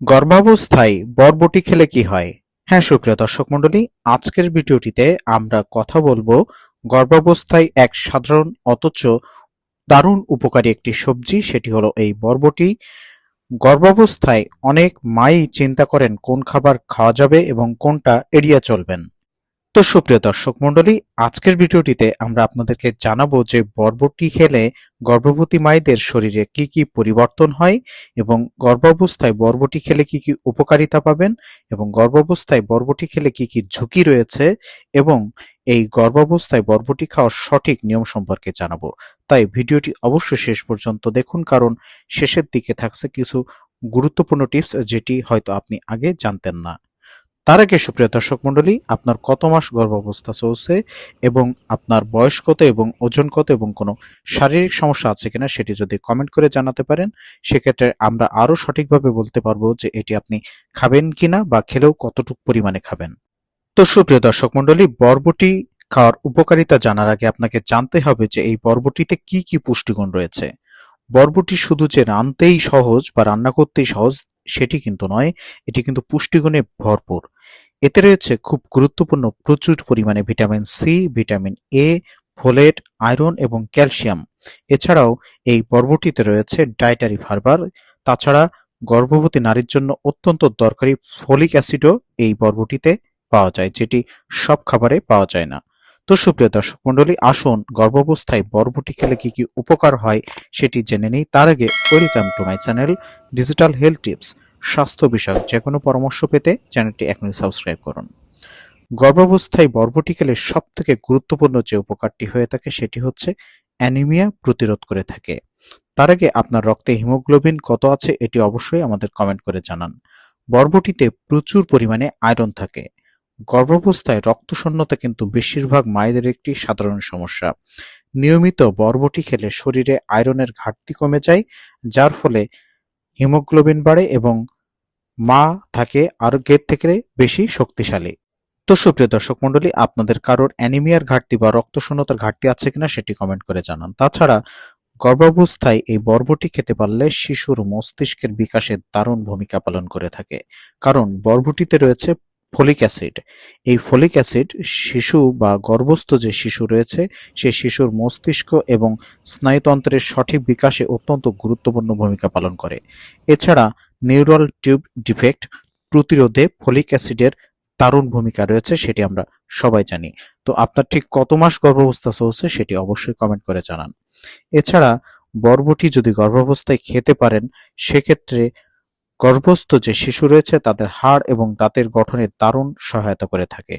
গর্ভাবস্থায় বরবটি খেলে কি হয়? হ্যাঁ সুপ্রিয় দর্শক মন্ডলী আজকের ভিডিওটিতে আমরা কথা বলব গর্ভাবস্থায় এক সাধারণ অথচ দারুণ উপকারী একটি সবজি, সেটি হলো এই বরবটি। গর্ভাবস্থায় অনেক মাই চিন্তা করেন কোন খাবার খাওয়া যাবে এবং কোনটা এড়িয়ে চলবেন। তো সুপ্রিয় দর্শক মণ্ডলী, আজকের ভিডিওটিতে আমরা আপনাদেরকে জানাব যে বরবটি খেলে গর্ভবতী মায়েদের শরীরে কি কি পরিবর্তন হয় এবং গর্ভাবস্থায় বরবটি খেলে কি কি উপকারিতা পাবেন এবং গর্ভাবস্থায় বরবটি খেলে কি কি ঝুঁকি রয়েছে এবং এই গর্ভাবস্থায় বরবটি খাওয়ার সঠিক নিয়ম সম্পর্কে জানাব। তাই ভিডিওটি অবশ্যই শেষ পর্যন্ত দেখুন কারণ শেষের দিকে থাকছে কিছু গুরুত্বপূর্ণ টিপস যেটি হয়তো আপনি আগে জানতেন না। তার আগে সুপ্রিয় দর্শক মণ্ডলী, আপনার কত মাস গর্ভাবস্থা চলছে এবং আপনার বয়স কত এবং ওজন কত এবং কোনো শারীরিক সমস্যা আছে কিনা সেটি যদি কমেন্ট করে জানাতে পারেন, সেক্ষেত্রে আমরা আরও সঠিকভাবে বলতে পারব যে এটি আপনি খাবেন কিনা বা খেলেও কতটুকু পরিমাণে খাবেন। তো সুপ্রিয় দর্শক মণ্ডলী, বরবটি খাওয়ার উপকারিতা জানার আগে আপনাকে জানতে হবে যে এই বরবটিতে কি কি পুষ্টিগুণ রয়েছে। বরবটি শুধু যে রানতেই সহজ বা রান্না করতেই সহজ সেটি কিন্তু নয়, এটি কিন্তু পুষ্টিগুণে ভরপুর। এতে রয়েছে খুব গুরুত্বপূর্ণ প্রচুর পরিমাণে vitamin C vitamin A folate iron এবং ক্যালসিয়াম এছাড়াও এই পর্বটিতে রয়েছে ডায়েটারি ফাইবার তাছাড়া গর্ভবতী নারীর জন্য অত্যন্ত দরকারি ফলিক অ্যাসিডও এই পর্বটিতে পাওয়া যায়, যেটি সব খাবারে পাওয়া যায় না। তো সুপ্রিয় দর্শক মণ্ডলী, আসুন গর্ভাবস্থায় বরবটি খেলে কি কি উপকার হয় সেটি জেনে নিই। তার আগে welcome to my channel digital health tips. স্বাস্থ্য বিষয়ক যে কোনো পরামর্শ পেতে চ্যানেলটি এখনই সাবস্ক্রাইব করুন। গর্ভাবস্থায় বরবটি খেলে সব থেকে গুরুত্বপূর্ণ যে উপকারটি হয়ে থাকে সেটি হচ্ছে অ্যানিমিয়া প্রতিরোধ করে থাকে। তার আগে আপনার রক্তে হিমোগ্লোবিন কত আছে এটি অবশ্যই আমাদের কমেন্ট করে জানান। বরবটিতে প্রচুর পরিমাণে আয়রন থাকে। গর্ভাবস্থায় রক্তশূন্যতা কিন্তু বেশিরভাগ মায়েদের একটি সাধারণ সমস্যা। নিয়মিত বরবটি খেলে শরীরে আয়রনের ঘাটতি কমে যায়, যার ফলে হিমোগ্লোবিন বাড়ে এবং মা থাকে আরোগ্যের থেকে বেশি শক্তিশালী। তো সুপ্রিয় দর্শক মণ্ডলী, আপনাদের কারোর অ্যানিমিয়ার ঘাটতি বা রক্তশূন্যতার ঘাটতি আছে কিনা সেটি কমেন্ট করে জানান। তাছাড়া, গর্ভাবস্থায় এই বর্বটি খেতে পারলে শিশুর মস্তিষ্কের বিকাশে দারুণ ভূমিকা পালন করে থাকে। কারণ, বরবটিতে রয়েছে ফলিক অ্যাসিড। এই ফলিক অ্যাসিড শিশু বা গর্ভস্থ যে শিশু রয়েছে সেই শিশুর মস্তিষ্ক এবং স্নায়ুতন্ত্রের সঠিক বিকাশে অত্যন্ত গুরুত্বপূর্ণ ভূমিকা পালন করে। এছাড়া নিউরাল টিউব ডিফেক্ট প্রতিরোধে ফলিক অ্যাসিডের দারুণ ভূমিকা রয়েছে, সেটি আমরা সবাই জানি। তো আপনার ঠিক কত মাস গর্ভাবস্থা চলছে সেটি অবশ্যই কমেন্ট করে জানান। এছাড়া বরবটি যদি গর্ভাবস্থায় খেতে পারেন, সেক্ষেত্রে গর্ভস্থ যে শিশু রয়েছে, তাদের হাড় এবং দাঁতের গঠনে দারুণ সহায়তা করে থাকে।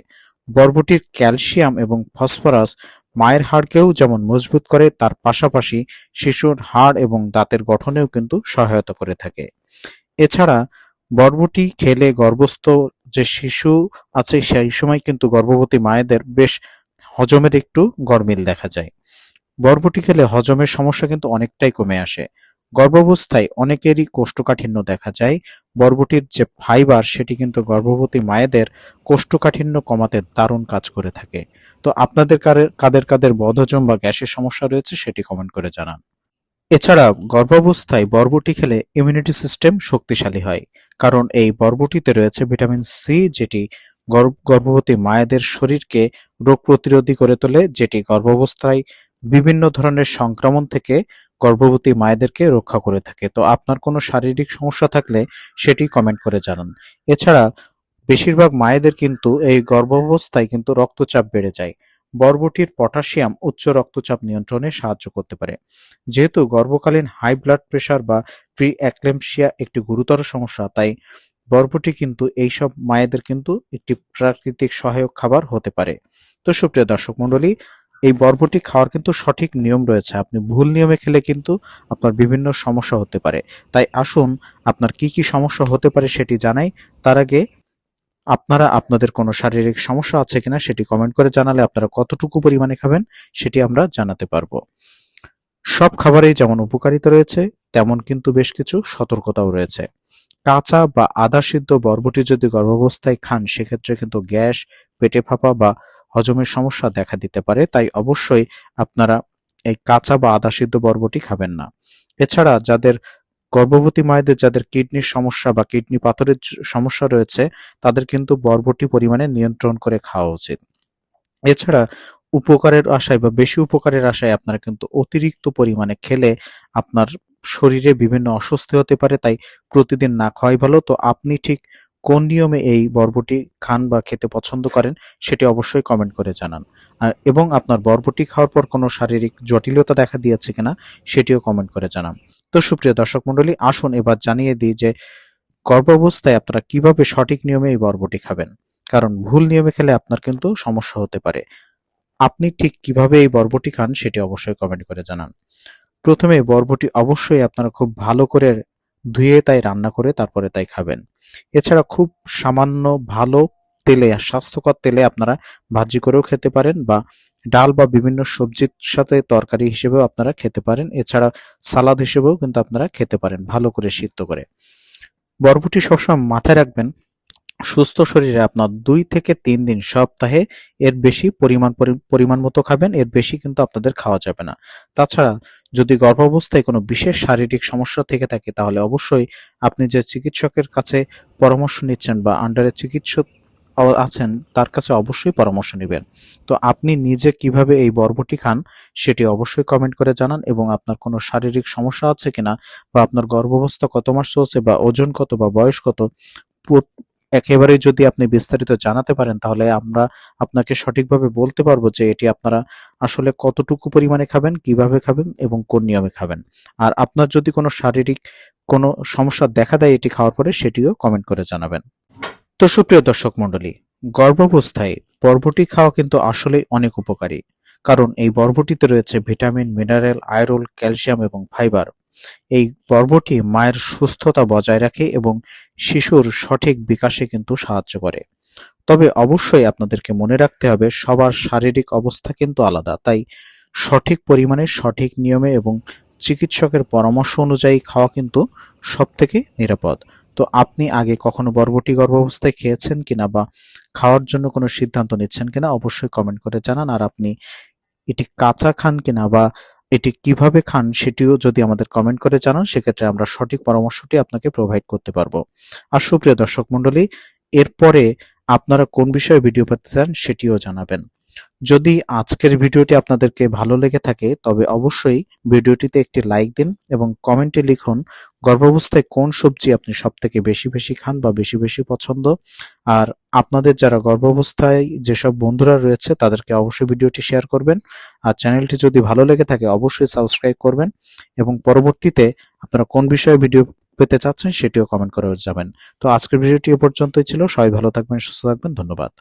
বরবটির ক্যালসিয়াম এবং ফসফরাস মায়ের হাড়কেও যেমন মজবুত করে, তার পাশাপাশি শিশুর হাড় এবং দাঁতের গঠনেও কিন্তু সহায়তা করে থাকে। এছাড়া বরবটি খেলে গর্ভস্থ যে শিশু আছে, সেই সময় কিন্তু গর্ভবতী মায়েদের বেশ হজমের একটু গরমিল দেখা যায়। বরবটি খেলে হজমের সমস্যা কিন্তু অনেকটাই কমে আসে। গর্ভাবস্থায় অনেকেরই কোষ্ঠকাঠিন্য দেখা যায়। বরবটির যে ফাইবার, সেটি কিন্তু গর্ভবতী মায়েদের কোষ্ঠকাঠিন্য কমাতে দারুণ কাজ করে থাকে। তো আপনাদের কাদের কাদের বদহজম বা গ্যাসের সমস্যা রয়েছে সেটি কমেন্ট করে জানান। এছাড়া গর্ভাবস্থায় বরবটি খেলে ইমিউনিটি সিস্টেম শক্তিশালী হয়, কারণ এই বরবটিতে রয়েছে ভিটামিন সি যেটি গর্ভ- গর্ভবতী মায়েদের শরীরকে রোগ প্রতিরোধী করে তোলে, যেটি গর্ভাবস্থায় বিভিন্ন ধরনের সংক্রমণ থেকে গর্ভবতী মায়েদেরকে রক্ষা করে থাকে। তো আপনার কোনো শারীরিক সমস্যা থাকলে সেটি কমেন্ট করে জানান। এছাড়া বেশিরভাগ মায়েদের কিন্তু এই গর্ভাবস্থায় কিন্তু রক্তচাপ বেড়ে যায়। বরবটির পটাশিয়াম উচ্চ রক্তচাপ নিয়ন্ত্রণে সাহায্য করতে পারে। যেহেতু গর্ভকালীন হাই ব্লাড প্রেশার বা প্রি অ্যাক্লেমশিয়া একটি গুরুতর সমস্যা, তাই বরবটি কিন্তু এইসব মায়েদের কিন্তু একটি প্রাকৃতিক সহায়ক খাবার হতে পারে। তো সুপ্রিয় দর্শক মণ্ডলী এই বরবটি খাওয়ার কিন্তু সঠিক নিয়ম রয়েছে। আপনি ভুল নিয়মে খেলে কিন্তু আপনার বিভিন্ন সমস্যা হতে পারে। তাই আসুন, আপনার কি কি সমস্যা হতে পারে সেটি জানাই। তার আগে, আপনারা আপনাদের কোনো শারীরিক সমস্যা আছে কিনা সেটি কমেন্ট করে জানালে আপনারা কতটুকু পরিমাণে খাবেন সেটি আমরা জানাতে পারব। সব খাবারেই যেমন উপকারিতা রয়েছে, তেমন কিন্তু বেশ কিছু সতর্কতাও রয়েছে। কাঁচা বা আধা সিদ্ধ বরবটি যদি গর্ভাবস্থায় খান, সেক্ষেত্রে কিন্তু গ্যাস, পেটে ফাঁপা বা হজমের সমস্যা দেখা দিতে পারে, তাই অবশ্যই আপনারা এই কাঁচা বা আধা সিদ্ধ বরবটি খাবেন না। এছাড়া যাদের গর্ভবতী মায়েদের যাদের কিডনির সমস্যা বা কিডনি পাথরের সমস্যা রয়েছে, তাদের কিন্তু বরবটি পরিমাণে নিয়ন্ত্রণ করে খাওয়া উচিত। এছাড়া উপকারের আশায় বা বেশি উপকারের আশায় আপনারা কিন্তু অতিরিক্ত পরিমাণে খেলে আপনার শরীরে বিভিন্ন অস্বস্তি হতে পারে, তাই প্রতিদিন না খাওয়াই ভালো। তো আপনি ঠিক কোন নিয়মে এই বরবটি খান বা খেতে পছন্দ করেন সেটি অবশ্যই কমেন্ট করে জানান। এবং আপনার বরবটি খাওয়ার পর কোনো শারীরিক জটিলতা দেখা দিয়েছে কিনা সেটিও কমেন্ট করে জানান। তো সুপ্রিয় দর্শক মণ্ডলী, আসুন এবার জানিয়ে দিই যে গর্ভাবস্থায় আপনারা কীভাবে সঠিক নিয়মে এই বরবটি খাবেন। কারণ ভুল নিয়মে খেলে আপনার কিন্তু সমস্যা হতে পারে। আপনি ঠিক কীভাবে এই বরবটি খান সেটি অবশ্যই কমেন্ট করে জানান। প্রথমে বরবটি অবশ্যই আপনারা খুব ভালো করে ধুয়ে তাই রান্না করে তারপরে তাই খাবেন। এছাড়া খুব সামান্য ভালো তেলে স্বাস্থ্যকর তেলে আপনারা ভাজি করেও খেতে পারেন বা ডাল বা বিভিন্ন সবজির সাথে তরকারি হিসেবেও আপনারা খেতে পারেন। এছাড়া সালাদ হিসেবেও কিন্তু আপনারা খেতে পারেন ভালো করে সিদ্ধ করে। বরবটি সবসময় মাথায় রাখবেন সুস্থ শরীরে আপনার দুই থেকে তিন দিন সপ্তাহে এর বেশি পরিমাণ পরি- পরিমাণ মতো খাবেন, এর বেশি কিন্তু আপনাদের খাওয়া যাবে না। তাছাড়া যদি গর্ভাবস্থায় কোনো বিশেষ শারীরিক সমস্যা থেকে থাকে, তাহলে অবশ্যই আপনি যে চিকিৎসকের কাছে পরামর্শ নিচ্ছেন বা আন্ডারে চিকিৎসক আছেন, তার কাছে অবশ্যই পরামর্শ নেবেন। তো আপনি নিজে কীভাবে এই বরবটি খান, সেটি অবশ্যই কমেন্ট করে জানান এবং আপনার কোনো শারীরিক সমস্যা আছে কিনা বা আপনার গর্ভাবস্থা কত মাস চলছে বা ওজন কত বা বয়স কত একেবারেই যদি আপনি বিস্তারিত জানাতে পারেন, তাহলে আমরা আপনাকে সঠিকভাবে বলতে পারব যে এটি আপনারা আসলে কতটুকু পরিমাণে খাবেন, কীভাবে খাবেন এবং কোন নিয়মে খাবেন। আর আপনার যদি কোনো শারীরিক কোনো সমস্যা দেখা দেয় এটি খাওয়ার পরে, সেটিও কমেন্ট করে জানাবেন। তো সুপ্রিয় দর্শক মণ্ডলী, গর্ভাবস্থায় বরবটি খাওয়া কিন্তু আসলেই অনেক উপকারী। কারণ এই বরবটিতে রয়েছে ভিটামিন, মিনারেল, আয়রন, ক্যালসিয়াম এবং ফাইবার। এই বরবটি মায়ের সুস্থতা বজায় রাখে এবং শিশুর সঠিক বিকাশে কিন্তু সাহায্য করে। তবে অবশ্যই আপনাদেরকে মনে রাখতে হবে, সবার শারীরিক অবস্থা কিন্তু আলাদা। তাই সঠিক পরিমাণে, সঠিক নিয়মে এবং চিকিৎসকের পরামর্শ অনুযায়ী খাওয়া কিন্তু সব থেকে নিরাপদ। তো আপনি আগে কখনো বরবটি গর্ভাবস্থায় খেয়েছেন কিনা বা খাওয়ার জন্য কোনো সিদ্ধান্ত নিচ্ছেন কিনা অবশ্যই কমেন্ট করে জানান। আর আপনি এটি কাঁচা খান কিনা বা এটি কীভাবে খান সেটিও যদি আমাদের কমেন্ট করে জানান, সেক্ষেত্রে আমরা সঠিক পরামর্শটি আপনাকে প্রোভাইড করতে পারব। আর সুপ্রিয় দর্শক মন্ডলী এরপরে আপনারা কোন বিষয়ে ভিডিও পেতে চান সেটিও জানাবেন। যদি আজকের ভিডিওটি আপনাদেরকে ভালো লেগে থাকে, তবে অবশ্যই ভিডিওটিতে একটি লাইক দিন এবং কমেন্টে লিখুন গর্ভাবস্থায় কোন সবজি আপনি সব থেকে বেশি বেশি খান বা বেশি বেশি পছন্দ। আর আপনাদের যারা গর্ভাবস্থায় যেসব বন্ধুরা রয়েছে, তাদেরকে অবশ্যই ভিডিওটি শেয়ার করবেন। আর চ্যানেলটি যদি ভালো লেগে থাকে, অবশ্যই সাবস্ক্রাইব করবেন এবং পরবর্তীতে আপনারা কোন বিষয়ে ভিডিও পেতে চাচ্ছেন, সেটিও কমেন্ট করে যাবেন তো আজকের ভিডিওটি এ পর্যন্তই ছিল। সবাই ভালো থাকবেন, সুস্থ থাকবেন। ধন্যবাদ।